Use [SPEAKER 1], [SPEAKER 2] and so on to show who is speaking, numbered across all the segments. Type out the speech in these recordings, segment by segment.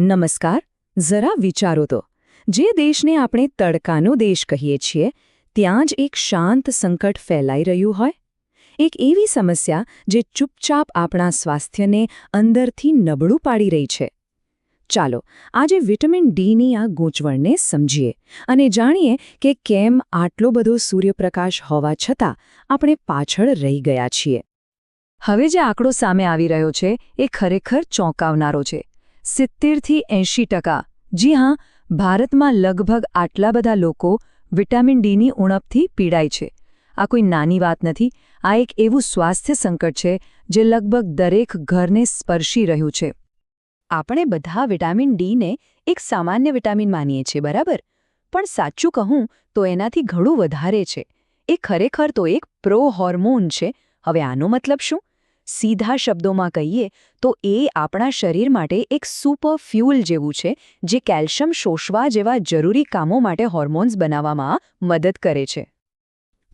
[SPEAKER 1] નમસ્કાર, જરા વિચારો તો. જે દેશને આપણે તડકાનો દેશ કહીએ છીએ, ત્યાં જ એક શાંત સંકટ ફેલાઈ રહ્યું હોય? એક એવી સમસ્યા જે ચૂપચાપ આપણા સ્વાસ્થ્યને અંદરથી નબળું પાડી રહી છે. ચાલો, આજે વિટામિન ડીની આ ગૂંચવણને સમજીએ અને જાણીએ કે કેમ આટલો બધો સૂર્યપ્રકાશ હોવા છતાં આપણે પાછળ રહી ગયા છીએ. હવે જે આંકડો સામે આવી રહ્યો છે, એ ખરેખર ચોંકાવનારો છે. સિત્તેરથી એંશી ટકા. જી હા, ભારતમાં લગભગ આટલા બધા લોકો વિટામિન ડીની ઉણપથી પીડાય છે. આ કોઈ નાની વાત નથી, આ એક એવું સ્વાસ્થ્ય સંકટ છે જે લગભગ દરેક ઘરને સ્પર્શી રહ્યું છે. આપણે બધા વિટામિન ડીને એક સામાન્ય વિટામિન માનીએ છીએ, બરાબર? પણ સાચું કહું તો એનાથી ઘણું વધારે છે. એ ખરેખર તો એક પ્રો હોર્મોન છે. હવે આનો મતલબ શું? સીધા શબ્દોમાં કહીએ, તો એ આપણા શરીર માટે એક સુપર ફ્યુલ જેવું છે, જે કેલ્શિયમ શોષવા જેવા જરૂરી કામો માટે હોર્મોન્સ બનાવવામાં મદદ કરે છે.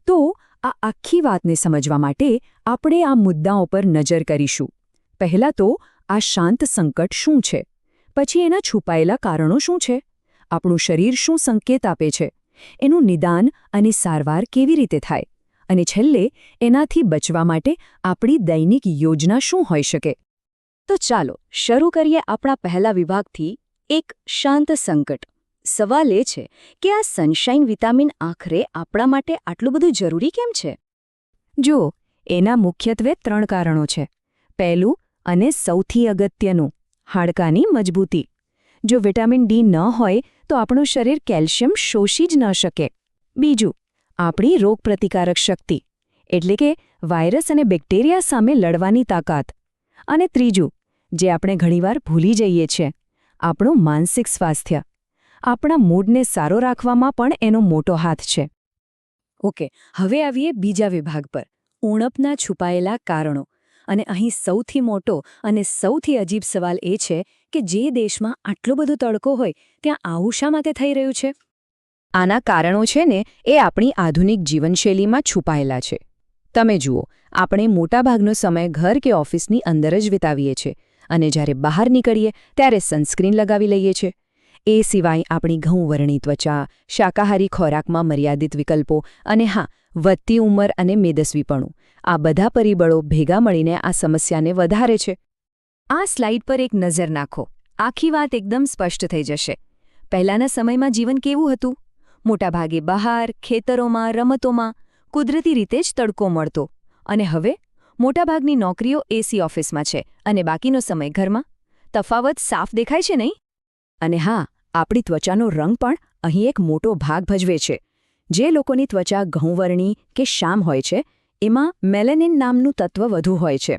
[SPEAKER 1] તો, આ આખી વાતને સમજવા માટે આપણે આ મુદ્દાઓ પર નજર કરીશું. પહેલાં તો, આ શાંત સંકટ શું છે? પછી એના છુપાયેલા કારણો શું છે? આપણું શરીર શું સંકેત આપે છે? એનું નિદાન અને સારવાર કેવી રીતે થાય? અને છેલ્લે એનાથી બચવા માટે આપણી દૈનિક યોજના શું હોઈ શકે? તો ચાલો શરૂ કરીએ આપણા પહેલા વિભાગથી એક શાંત સંકટ. સવાલ એ છે કે આ સનશાઇન વિટામિન આખરે આપણા માટે આટલું બધું જરૂરી કેમ છે? જુઓ, એના મુખ્યત્વે ત્રણ કારણો છે. પહેલું અને સૌથી અગત્યનું, હાડકાની મજબૂતી. જો વિટામિન ડી ન હોય તો આપણું શરીર કેલ્શિયમ શોષી જ ન શકે. બીજું આપણી રોગપ્રતિકારક શક્તિ, એટલે કે વાયરસ અને બેક્ટેરિયા સામે લડવાની તાકાત. અને ત્રીજું, જે આપણે ઘણીવાર ભૂલી જઈએ છીએ, આપણું માનસિક સ્વાસ્થ્ય. આપણા મૂડને સારો રાખવામાં પણ એનો મોટો હાથ છે. ઓકે, હવે આવીએ બીજા વિભાગ પર, ઉણપના છુપાયેલા કારણો. અને અહીં સૌથી મોટો અને સૌથી અજીબ સવાલ એ છે કે જે દેશમાં આટલો બધો તડકો હોય, ત્યાં આવું શા માટે થઈ રહ્યું છે? આના કારણો છે ને, એ આપણી આધુનિક જીવનશૈલીમાં છુપાયેલા છે. તમે જુઓ, આપણે મોટાભાગનો સમય ઘર કે ઓફિસની અંદર જ વિતાવીએ છીએ અને જ્યારે બહાર નીકળીએ, ત્યારે સનસ્ક્રીન લગાવી લઈએ છીએ એ સિવાય આપણી ઘઉંવર્ણી ત્વચા, શાકાહારી ખોરાકમાં મર્યાદિત વિકલ્પો અને હા, વધતી ઉંમર અને મેદસ્વીપણું, આ બધા પરિબળો ભેગા મળીને આ સમસ્યાને વધારે છે. આ સ્લાઇડ પર એક નજર નાખો. આખી વાત એકદમ સ્પષ્ટ થઈ જશે. પહેલાંના સમયમાં જીવન કેવું હતું? મોટાભાગે બહાર, ખેતરોમાં, રમતોમાં કુદરતી રીતે જ તડકો મળતો. અને હવે મોટાભાગની નોકરીઓ એસી ઓફિસમાં છે અને બાકીનો સમય ઘરમાં. તફાવત સાફ દેખાય છે નહીં? અને હા, આપણી ત્વચાનો રંગ પણ અહીં એક મોટો ભાગ ભજવે છે. જે લોકોની ત્વચા ઘઉંવર્ણી કે શામ હોય છે, એમાં મેલેનિન નામનું તત્વ વધુ હોય છે.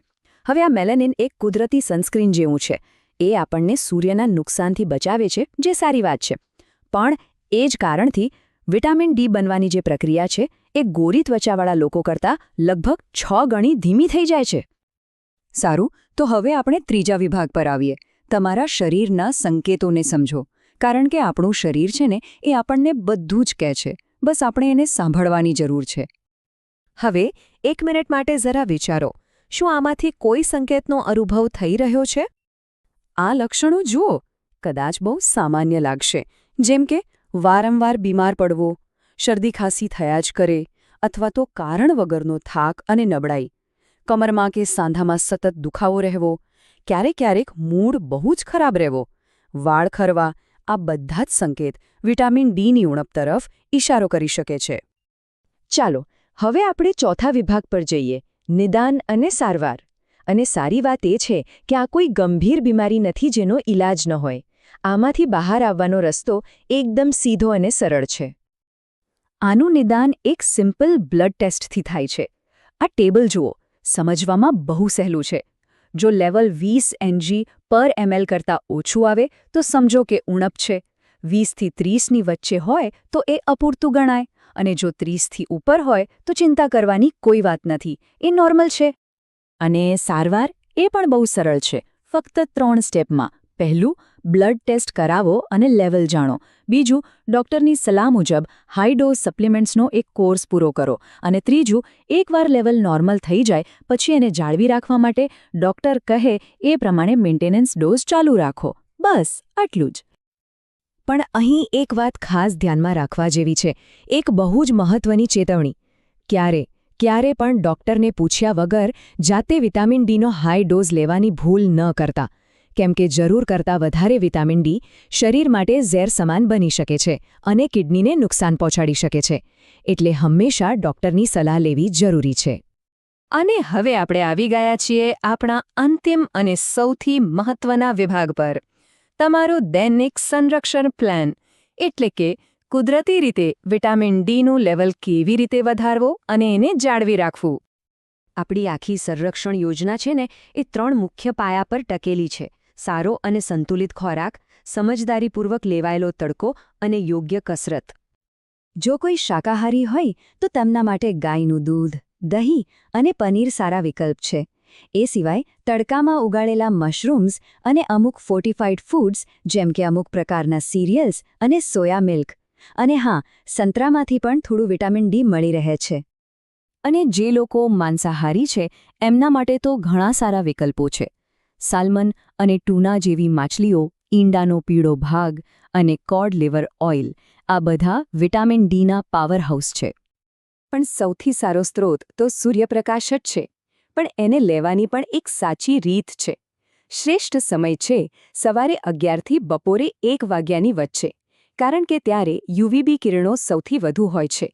[SPEAKER 1] હવે આ મેલેનિન એક કુદરતી સનસ્ક્રીન જેવું છે. એ આપણને સૂર્યના નુકસાનથી બચાવે છે, જે સારી વાત છે. પણ એ જ કારણથી વિટામિન ડી બનવાની જે પ્રક્રિયા છે, એ ગોરી ત્વચાવાળા લોકો કરતાં લગભગ છ ગણી ધીમી થઈ જાય છે. સારું, તો હવે આપણે ત્રીજા વિભાગ પર આવીએ. તમારા શરીરના સંકેતોને સમજો. કારણ કે આપણું શરીર છે ને, એ આપણને બધું જ કહે છે. બસ આપણે એને સાંભળવાની જરૂર છે. હવે, એક મિનિટ માટે જરા વિચારો. શું આમાંથી કોઈ સંકેતનો અનુભવ થઈ રહ્યો છે? આ લક્ષણો જુઓ. કદાચ બહુ સામાન્ય લાગશે. જેમ કે વારંવાર બીમાર પડવો, શરદી ખાંસી થયા જ કરે અથવા તો કારણ વગરનો થાક અને નબળાઈ. કમરમાં કે સાંધામાં સતત દુખાવો રહેવો, ક્યારેક ક્યારેક મૂડ બહુ જ ખરાબ રહેવો. વાળ ખરવા, આ બધા જ સંકેત વિટામિન ડીની ઉણપ તરફ ઇશારો કરી શકે છે. ચાલો, હવે આપણે ચોથા વિભાગ પર જઈએ, નિદાન અને સારવાર. અને સારી વાત એ છે કે આ કોઈ ગંભીર બીમારી નથી જેનો ઇલાજ ન હોય. આમાંથી બહાર આવવાનો રસ્તો એકદમ સીધો અને સરળ છે. આનું નિદાન એક સિમ્પલ બ્લડ ટેસ્ટથી થાય છે. આ ટેબલ જુઓ, સમજવામાં બહુ સહેલું છે. જો લેવલ વીસ એનજી પર એમએલ કરતાં ઓછું આવે, તો સમજો કે ઉણપ છે. વીસથી ત્રીસની વચ્ચે હોય, તો એ અપૂરતું ગણાય. અને જો ત્રીસથી ઉપર હોય, તો ચિંતા કરવાની કોઈ વાત નથી. એ નોર્મલ છે. અને સારવાર એ પણ બહુ સરળ છે. ફક્ત ત્રણ સ્ટેપમાં. પહેલું, બ્લડ ટેસ્ટ કરાવો અને લેવલ જાણો. બીજું, ડોક્ટરની સલાહ મુજબ હાઈ ડોઝ સપ્લિમેન્ટ્સનો એક કોર્સ પૂરો કરો. અને ત્રીજું, એકવાર લેવલ નોર્મલ થઈ જાય, પછી એને જાળવી રાખવા માટે ડોક્ટર કહે એ પ્રમાણે મેન્ટેનન્સ ડોઝ ચાલુ રાખો. બસ, આટલું જ. પણ અહીં એક વાત ખાસ ધ્યાનમાં રાખવા જેવી છે. એક બહુ જ મહત્વની ચેતવણી. ક્યારે? ક્યારે પણ ડોક્ટરને પૂછ્યા વગર જાતે વિટામિન ડીનો હાઈ ડોઝ લેવાની ભૂલ ન કરતા. કેમ કે જરૂર કરતાં વધારે વિટામિન ડી શરીર માટે ઝેર સમાન બની શકે છે અને કિડનીને નુકસાન પહોંચાડી શકે છે. એટલે હંમેશા ડૉક્ટરની સલાહ લેવી જરૂરી છે. અને હવે આપણે આવી ગયા છીએ આપણા અંતિમ અને સૌથી મહત્વના વિભાગ પર. તમારો દૈનિક સંરક્ષણ પ્લાન, એટલે કે કુદરતી રીતે વિટામિન ડીનું લેવલ કેવી રીતે વધારવો અને એને જાળવી રાખવું. આપણી આખી સંરક્ષણ યોજના છે ને, એ ત્રણ મુખ્ય પાયા પર ટકેલી છે. સારો અને સંતુલિત ખોરાક, સમજદારીપૂર્વક લેવાયેલો તડકો અને યોગ્ય કસરત. જો કોઈ શાકાહારી હોય, તો તેમના માટે ગાયનું દૂધ, દહીં અને પનીર સારા વિકલ્પ છે. એ સિવાય, તડકામાં ઉગાડેલા મશરૂમ્સ અને અમુક ફોર્ટિફાઈડ ફૂડ્સ જેમ કે અમુક પ્રકારના સિરિયલ્સ અને સોયા મિલ્ક અને હા, સંતરામાંથી પણ થોડું વિટામિન ડી મળી રહે છે. અને જે લોકો માંસાહારી છે, એમના માટે તો ઘણા સારા વિકલ્પો છે. સાલ્મન અને ટૂના જેવી માછલીઓ, ઈંડાનો પીળો ભાગ અને કોડ લિવર ઓઇલ, આ બધા વિટામિન ડીના પાવરહાઉસ છે. પણ સૌથી સારો સ્ત્રોત તો સૂર્યપ્રકાશ જ છે. પણ એને લેવાની પણ એક સાચી રીત છે. શ્રેષ્ઠ સમય છે સવારે અગિયારથી બપોરે એક વાગ્યાની વચ્ચે, કારણ કે ત્યારે યુવીબી કિરણો સૌથી વધુ હોય છે.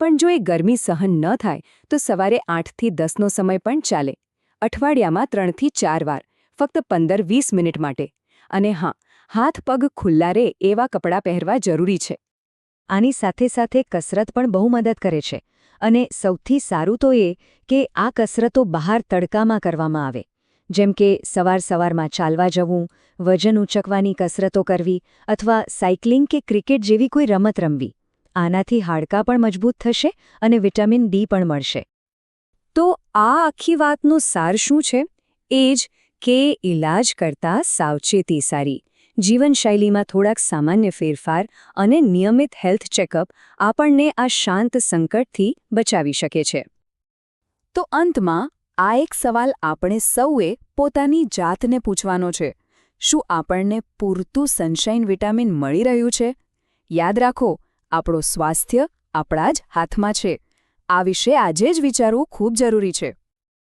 [SPEAKER 1] પણ જો એ ગરમી સહન ન થાય, તો સવારે આઠથી દસનો સમય પણ ચાલે. અઠવાડિયામાં ત્રણથી ચાર વાર. ફક્ત પંદર વીસ મિનિટ માટે. અને હા, હાથ પગ ખુલ્લા રહે એવા કપડાં પહેરવા જરૂરી છે. આની સાથે સાથે કસરત પણ બહુ મદદ કરે છે. અને સૌથી સારું તો એ કે આ કસરતો બહાર તડકામાં કરવામાં આવે. જેમ કે સવાર સવારમાં ચાલવા જવું, વજન ઊંચકવાની કસરતો કરવી અથવા સાયકલિંગ કે ક્રિકેટ જેવી કોઈ રમત રમવી. આનાથી હાડકાં પણ મજબૂત થશે અને વિટામિન ડી પણ મળશે. તો આ આખી વાતનું સાર શું છે? એ જ કે ઇલાજ કરતાં સાવચેતી સારી. જીવનશૈલીમાં થોડાક સામાન્ય ફેરફાર અને નિયમિત હેલ્થ ચેકઅપ આપણને આ શાંત સંકટથી બચાવી શકે છે. તો અંતમાં, આ એક સવાલ આપણે સૌએ પોતાની જાતને પૂછવાનો છે. શું આપણને પૂરતું સનશાઇન વિટામિન મળી રહ્યું છે? યાદ રાખો, આપણો સ્વાસ્થ્ય આપણા જ હાથમાં છે. આ વિશે આજે જ વિચારવું ખૂબ જરૂરી છે.